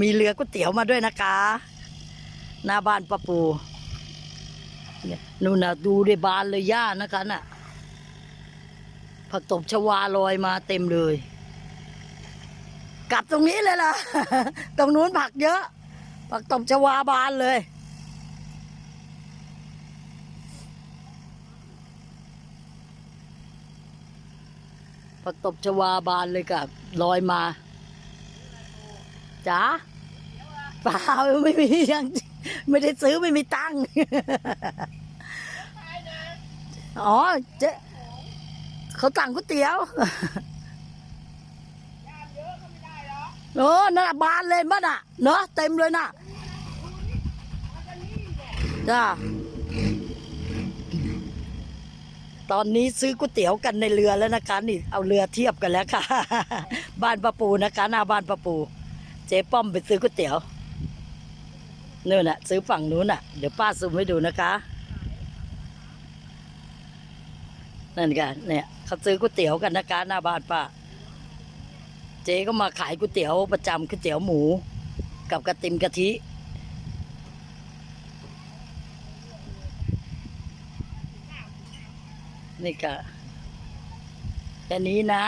มีเรือก๋วยเตี๋ยวมาด้วยนะคะหน้าบ้านป้าปูเนี่ยนู่นนะดูได้บานเลยย่านะคะน่ะผักตบชวาลอยมาเต็มเลย กลับตรงนี้เลยล่ะ ตรงนู้นผักเยอะ ผักตบชวาบานเลยผักตบชวาบานเลยกับลอยมา จ๋าเปล่าไม่มียังไม่ได้ซื้อไม่มีตังค์อ๋อเจ๊เขาสั่งก๋วยเตี๋ยวโอ้นั่นน่ะบานเลยมั้งน่ะเนอะเต็มเลยน่ะจ้าตอนนี้ซื้อก๋วยเตี๋ยวกันในเรือแล้วนะคะนี่เอาเรือเทียบกันแล้วค่ะ บ้านป้าปูนะคะหน้าบ้านป้าปู เจ๊ป้อมไปซื้อก๋วยเตี๋ยวนู่นน่ะ ซื้อฝั่งนู้นน่ะ เดี๋ยวป้าซูมให้ดูนะคะนั่นกันเนี่ยเขาซื้อก๋วยเตี๋ยวกันนะคะหน้าบ้านป้า เจ๊ก็มาขายก๋วยเตี๋ยวประจำก๋วยเตี๋ยวหมู กับกระติมกะทินี่ก็แค่นี้นะ